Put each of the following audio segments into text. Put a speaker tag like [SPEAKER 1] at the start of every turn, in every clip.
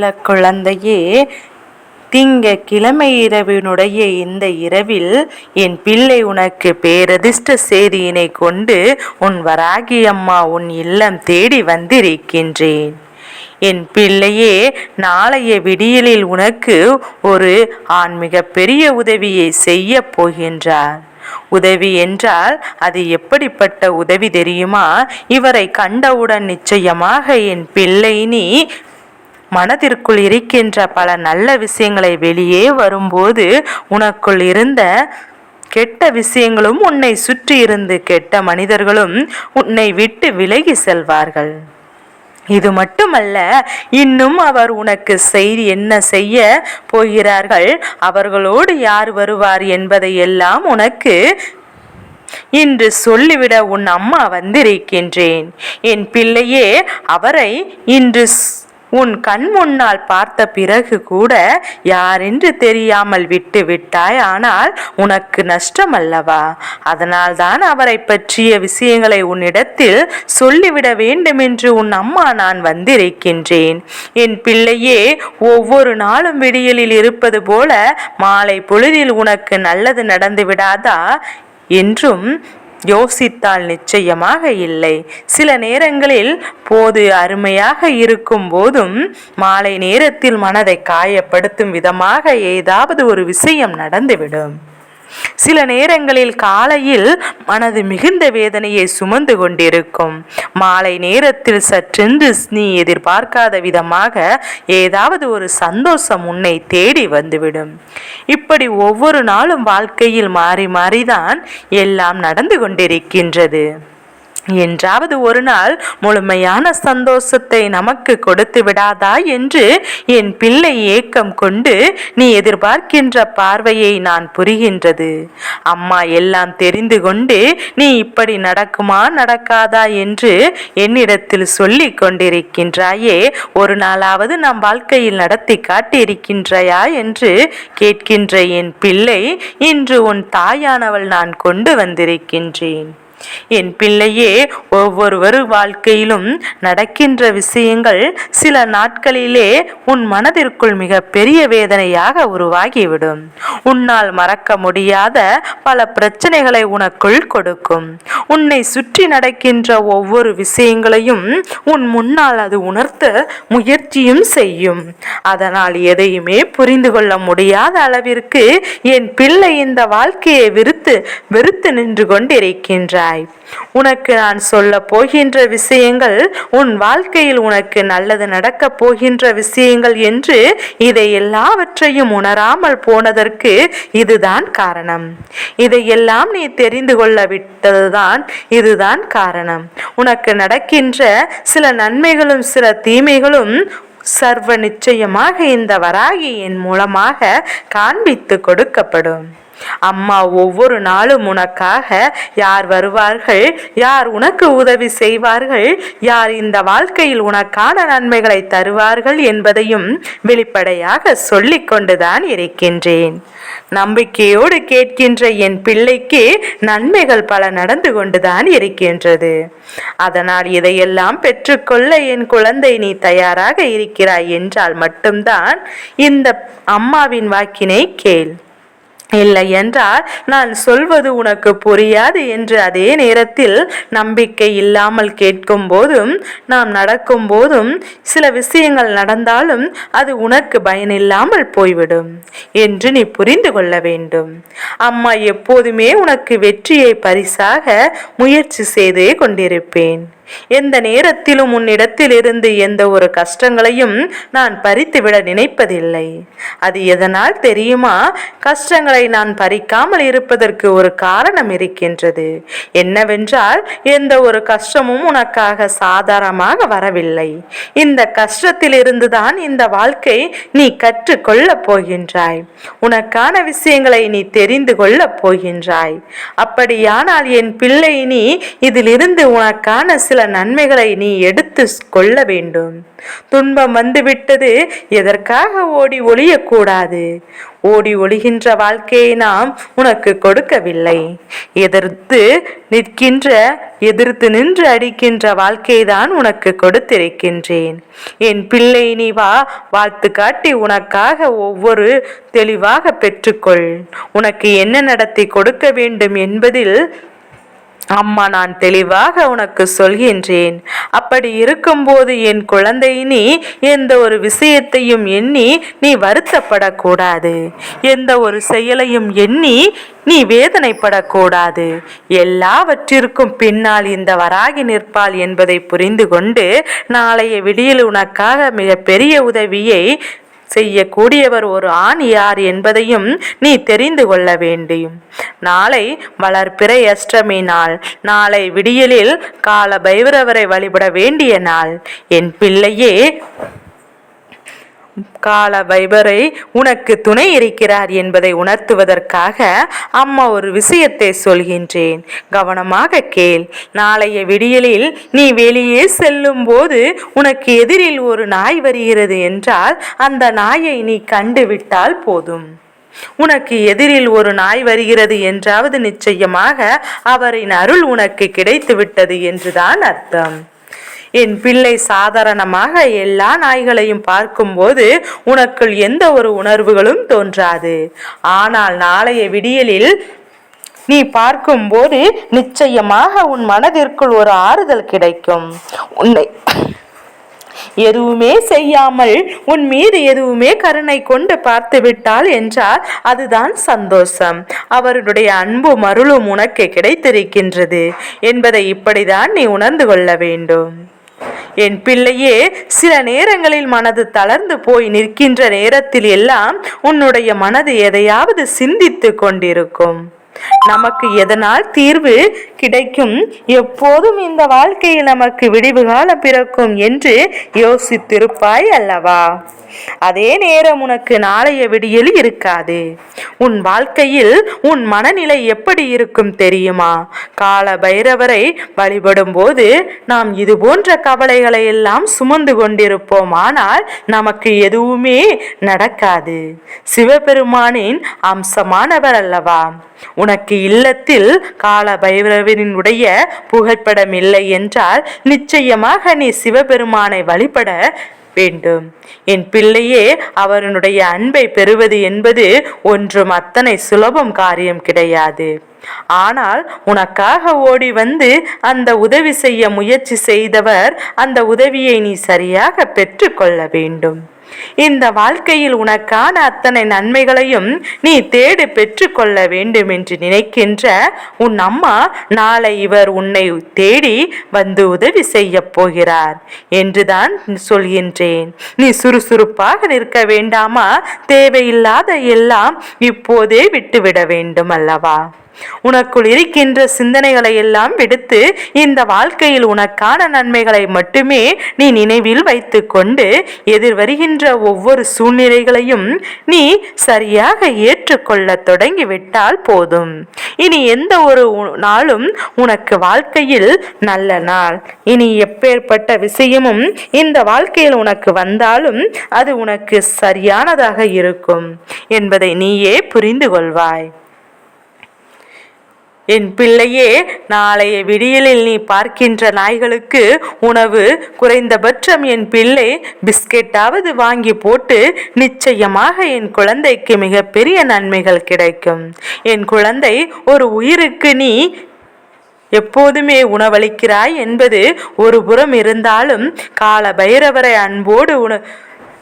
[SPEAKER 1] செல்ல குழந்தையே திங்க கிழமை இரவினுடைய இந்த இரவில் என் பிள்ளை உனக்கு பேரதிர்ஷ்ட செய்தியினை கொண்டு உன் வராகி அம்மா உன் இல்லம் தேடி வந்திருக்கின்றேன். என் பிள்ளையே நாளைய விடியலில் உனக்கு ஒரு ஆன்மிக பெரிய உதவியை செய்ய போகின்றார். உதவி என்றால் அது எப்படிப்பட்ட உதவி தெரியுமா? இவரை கண்டவுடன் நிச்சயமாக என் பிள்ளை நீ மனதிற்குள் இருக்கின்ற பல நல்ல விஷயங்களை வெளியே வரும்போது உனக்குள் இருந்த கெட்ட விஷயங்களும் உன்னை சுற்றி இருந்து கெட்ட மனிதர்களும் உன்னை விட்டு விலகி செல்வார்கள். இது மட்டுமல்ல இன்னும் அவர் உனக்கு செய்தி என்ன செய்ய போகிறார்கள் அவர்களோடு யார் வருவார் என்பதை எல்லாம் உனக்கு இன்று சொல்லிவிட உன் அம்மா வந்திருக்கின்றேன். என் பிள்ளையே அவரை இன்று உன் கண் முன்னால் பார்த்த பிறகு கூட யாரென்று தெரியாமல் விட்டு விட்டாய்? ஆனால் உனக்கு நஷ்டம் அல்லவா அதனால்தான் அவரை பற்றிய விஷயங்களை உன்னிடத்தில் சொல்லிவிட வேண்டும் என்று உன் அம்மா நான் வந்திருக்கின்றேன். என் பிள்ளையே ஒவ்வொரு நாளும் விடியலில் இருப்பது போல மாலை பொழுதில் உனக்கு நல்லது நடந்து விடாதா? என்றும் யோசித்தால் நிச்சயமாக இல்லை. சில நேரங்களில் போது அருமையாக இருக்கும் போதும் மாலை நேரத்தில் மனதை காயப்படுத்தும் விதமாக ஏதாவது ஒரு விஷயம் நடந்துவிடும். சில நேரங்களில் காலையில் மனது மிகுந்த வேதனையை சுமந்து கொண்டிருக்கும். மாலை நேரத்தில் சற்றென்று நீ எதிர்பார்க்காத விதமாக ஏதாவது ஒரு சந்தோஷம் உன்னை தேடி வந்துவிடும். இப்படி ஒவ்வொரு நாளும் வாழ்க்கையில் மாறி மாறிதான் எல்லாம் நடந்து கொண்டிருக்கின்றது. என்றாவது ஒரு நாள் முழுமையான சந்தோஷத்தை நமக்கு கொடுத்து விடாதா என்று என் பிள்ளை ஏக்கம் கொண்டு நீ எதிர்பார்க்கின்ற பார்வையை நான் புரிகின்றது. அம்மா எல்லாம் தெரிந்து கொண்டு நீ இப்படி நடக்குமா நடக்காதா என்று என்னிடத்தில் சொல்லி கொண்டிருக்கின்றாயே ஒரு நாளாவது நம் வாழ்க்கையில் நடத்தி காட்டியிருக்கின்றாயா என்று கேட்கின்ற என் பிள்ளை இன்று உன் தாயானவள் நான் கொண்டு வந்திருக்கின்றேன். என் பிள்ளையே ஒவ்வொருவர் வாழ்க்கையிலும் நடக்கின்ற விஷயங்கள் சில நாட்களிலே உன் மனதிற்குள் மிக பெரிய வேதனையாக உருவாகிவிடும். உன்னால் மறக்க முடியாத பல பிரச்சனைகளை உனக்குள் கொடுக்கும். உன்னை சுற்றி நடக்கின்ற ஒவ்வொரு விஷயங்களையும் உன் முன்னால் அது உணர்த்த முயற்சியும் செய்யும். அதனால் எதையுமே புரிந்து கொள்ள முடியாத அளவிற்கு என் பிள்ளை இந்த வாழ்க்கையை விருத்து வெறுத்து நின்று கொண்டிருக்கின்றார். இருக்கிறாய் உனக்கு நான் சொல்ல போகின்ற விஷயங்கள் உன் வாழ்க்கையில் உனக்கு நல்லது நடக்கப் போகின்ற விஷயங்கள் என்று இதை எல்லாவற்றையும் உணராமல் போனதற்கு இதுதான் காரணம். இதையெல்லாம் நீ தெரிந்து கொள்ள விட்டதுதான் இதுதான் காரணம். உனக்கு நடக்கின்ற சில நன்மைகளும் சில தீமைகளும் சர்வ நிச்சயமாக இந்த வராகியின் மூலமாக காண்பித்து கொடுக்கப்படும். அம்மா ஒவ்வொரு நாளும் உனக்காக யார் வருவார்கள்? யார் உனக்கு உதவி செய்வார்கள்? யார் இந்த வாழ்க்கையில் உனக்கான நன்மைகளை தருவார்கள் என்பதையும் வெளிப்படையாக சொல்லிக் கொண்டுதான் இருக்கின்றேன். நம்பிக்கையோடு கேட்கின்ற என் பிள்ளைக்கு நன்மைகள் பல நடந்து கொண்டுதான் இருக்கின்றது. அதனால் இதையெல்லாம் பெற்றுக்கொள்ள என் குழந்தை நீ தயாராக இருக்கிறாய் என்றால் மட்டும்தான் இந்த அம்மாவின் வாக்கினை கேள். இல்லை என்றால் நான் சொல்வது உனக்கு புரியாது என்று அதே நேரத்தில் நம்பிக்கை இல்லாமல் கேட்கும் போதும் நாம் நடக்கும் போதும் சில விஷயங்கள் நடந்தாலும் அது உனக்கு பயனில்லாமல் போய்விடும் என்று நீ புரிந்து கொள்ள வேண்டும். அம்மா எப்போதுமே உனக்கு வெற்றியை பரிசாக முயற்சி செய்தே கொண்டிருப்பேன். எந்த நேரத்திலும் உன்னிடத்தில் இருந்து எந்த ஒரு கஷ்டங்களையும் நான் பறித்துவிட நினைப்பதில்லை. அது எதனால் தெரியுமா? கஷ்டங்களை நான் பறிக்காமல் இருப்பதற்கு ஒரு காரணம் இருக்கின்றது. என்னவென்றால் எந்த ஒரு கஷ்டமும் உனக்காக சாதாரணமாக வரவில்லை. இந்த கஷ்டத்தில் இருந்துதான் இந்த வாழ்க்கை நீ கற்றுக்கொள்ளப் போகின்றாய். உனக்கான விஷயங்களை நீ தெரிந்து கொள்ளப் போகின்றாய். அப்படியானால் என் பிள்ளை நீ இதிலிருந்து உனக்கான சில சில நன்மைகளை நீ எடுத்து கொள்ள வேண்டும். துன்பம் வந்துவிட்டது எதற்காக ஓடி ஒளியக்கூடாது? ஓடி ஒளிகின்ற வாழ்க்கையை நாம் உனக்கு கொடுக்கவில்லை. எதிர்த்து நிற்கின்ற எதிர்த்து நின்று அடிக்கின்ற வாழ்க்கையை தான் உனக்கு கொடுத்திருக்கின்றேன். என் பிள்ளை நீ வா வாழ்த்து காட்டி உனக்காக ஒவ்வொரு தெளிவாக பெற்றுக்கொள். உனக்கு என்ன நடத்தி கொடுக்க வேண்டும் என்பதில் அம்மா நான் தெளிவாக உனக்கு சொல்கின்றேன். அப்படி இருக்கும்போது என் குழந்தை நீ எந்த ஒரு விஷயத்தையும் எண்ணி நீ வருத்தப்படக்கூடாது. எந்த ஒரு செயலையும் எண்ணி நீ வேதனைப்படக்கூடாது. எல்லாவற்றிற்கும் பின்னால் இந்த வராகி நிற்பாள் என்பதை புரிந்து கொண்டு நாளைய விடியில் உனக்காக மிக பெரிய உதவியை செய்யக்கூடியவர் ஒரு ஆண் யார் என்பதையும் நீ தெரிந்து கொள்ள வேண்டும். நாளை வளர்ப்பிறை அஷ்டமி நாள். நாளை விடியலில் கால பைரவரை வழிபட வேண்டிய நாள். என் பிள்ளையே கால வைபரை உனக்கு துணை இருக்கிறார் என்பதை உணர்த்துவதற்காக அம்மா ஒரு விஷயத்தை சொல்கின்றேன். கவனமாக கேள். நாளைய விடியலில் நீ வெளியே செல்லும் போது உனக்கு எதிரில் ஒரு நாய் வருகிறது என்றால் அந்த நாயை நீ கண்டுவிட்டால் போதும். உனக்கு எதிரில் ஒரு நாய் வருகிறது என்றாவது நிச்சயமாக அவரின் அருள் உனக்கு கிடைத்து விட்டது என்றுதான் அர்த்தம். என் பிள்ளை சாதாரணமாக எல்லா நாய்களையும் பார்க்கும்போது உனக்குள் எந்த ஒரு உணர்வுகளும் தோன்றாது. ஆனால் நாளைய விடியலில் நீ பார்க்கும்போது நிச்சயமாக உன் மனதிற்குள் ஒரு ஆறுதல் கிடைக்கும். உன்னை எதுவுமே செய்யாமல் உன் மீது எதுவுமே கருணை கொண்டு பார்த்து விட்டால் என்றால் அதுதான் சந்தோஷம். அவருடைய அன்பு மருளும் உனக்கு கிடைத்திருக்கின்றது. என்பதை இப்படிதான் நீ உணர்ந்து கொள்ள வேண்டும். என் பிள்ளையே சில நேரங்களில் மனது தளர்ந்து போய் நிற்கின்ற நேரத்தில் எல்லாம் உன்னுடைய மனது எதையாவது சிந்தித்து கொண்டிருக்கும். நமக்கு எதனால் தீர்வு கிடைக்கும்? எப்போதும் இந்த வாழ்க்கையில் நமக்கு விடிவு காலம் பிறக்கும் என்று யோசித்திருப்பாய் அல்லவா? அதே நேரம் உனக்கு நாளைய விடியல் இருக்காது. உன் வாழ்க்கையில் உன் மனநிலை எப்படி இருக்கும் தெரியுமா? கால பைரவரை வழிபடும் போது நாம் இது போன்ற கவலைகளை எல்லாம் சுமந்து கொண்டிருப்போம். ஆனால் நமக்கு எதுவுமே நடக்காது. சிவபெருமானின் அம்சமானவர் அல்லவா? உனக்கு இல்லத்தில் கால பைரவனினுடைய புகைப்படம் இல்லை என்றால் நிச்சயமாக நீ சிவபெருமானை வழிபட வேண்டும். என் பிள்ளையே அவனுடைய அன்பை பெறுவது என்பது ஒன்றும் அத்தனை சுலபம் காரியம் கிடையாது. ஆனால் உனக்காக ஓடி வந்து அந்த உதவி செய்ய முயற்சி செய்தவர் அந்த உதவியை நீ சரியாக பெற்றுக்கொள்ள வேண்டும். இந்த வாழ்க்கையில் உனக்கான அத்தனை நன்மைகளையும் நீ தேடி பெற்றுக்கொள்ள வேண்டும் என்று நினைக்கின்ற உன் அம்மா நாளை இவர் உன்னை தேடி வந்து உதவி செய்ய போகிறார் என்றுதான் சொல்கின்றேன். நீ சுறுசுறுப்பாக நிற்க வேண்டாமா? தேவையில்லாத எல்லாம் இப்போதே விட்டுவிட வேண்டும் அல்லவா உனக்குள் இருக்கின்ற சிந்தனைகளை எல்லாம் விடுத்து இந்த வாழ்க்கையில் உனக்கான நன்மைகளை மட்டுமே நீ நினைவில் வைத்துக்கொண்டு எதிர் வருகின்ற ஒவ்வொரு சூழ்நிலைகளையும் நீ சரியாக ஏற்றுக்கொள்ள தொடங்கிவிட்டால் போதும். இனி எந்த ஒரு நாளும் உனக்கு வாழ்க்கையில் நல்ல நாள். இனி எப்பேற்பட்ட விஷயமும் இந்த வாழ்க்கையில் உனக்கு வந்தாலும் அது உனக்கு சரியானதாக இருக்கும் என்பதை நீயே புரிந்து கொள்வாய். என் பிள்ளையே நாளைய விடியலில் நீ பார்க்கின்ற நாய்களுக்கு உணவு குறைந்தபட்சம் என் பிள்ளை பிஸ்கெட்டாவது வாங்கி போட்டு நிச்சயமாக என் குழந்தைக்கு மிகப்பெரிய நன்மைகள் கிடைக்கும். என் குழந்தை ஒரு உயிருக்கு நீ எப்போதுமே உணவளிக்கிறாய் என்பது ஒரு புறம் இருந்தாலும் கால பைரவரை அன்போடு உண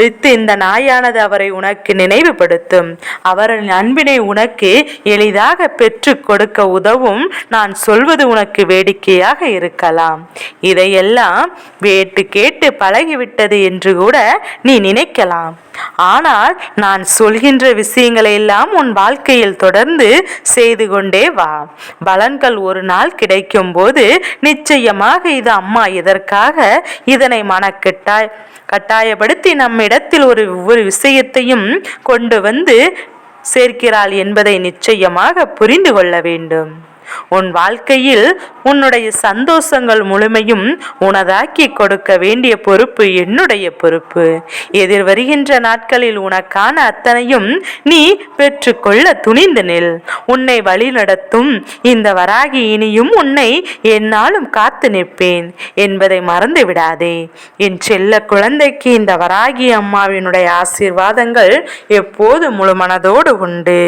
[SPEAKER 1] வித்து இந்த நாயானது அவரை உனக்கு நினைவுபடுத்தும். அவரின் அன்பினை உனக்கு எளிதாக பெற்று கொடுக்க உதவும். நான் சொல்வது உனக்கு வேடிக்கையாக இருக்கலாம். இதையெல்லாம் வேட்டு கேட்டு பழகிவிட்டது என்று கூட நீ நினைக்கலாம். ஆனால் நான் சொல்கின்ற விஷயங்களை எல்லாம் உன் வாழ்க்கையில் தொடர்ந்து செய்து கொண்டே வா. பலன்கள் ஒரு நாள் கிடைக்கும் போது நிச்சயமாக இது அம்மா இதற்காக இதனை மனக்கிட்டாய் கட்டாயப்படுத்தி நம்மிடத்தில் ஒரு ஒவ்வொரு விஷயத்தையும் கொண்டு வந்து சேர்க்கிறாள் என்பதை நிச்சயமாக புரிந்து கொள்ள வேண்டும். உன் வாழ்க்கையில் உன்னுடைய சந்தோஷங்கள் முழுமையும் உனதாக்கி கொடுக்க வேண்டிய பொறுப்பு என்னுடைய பொறுப்பு. எதிர் வருகின்ற நாட்களில் உனக்கான அத்தனையும் நீ பெற்றுக்கொள்ள துணிந்து நில். உன்னை வழிநடத்தும் இந்த வராகி இனியும் உன்னை என்னாலும் காத்து நிற்பேன் என்பதை மறந்து விடாதே. என் செல்ல குழந்தைக்கு இந்த வராகி அம்மாவினுடைய ஆசீர்வாதங்கள் எப்போது முழுமனதோடு உண்டு.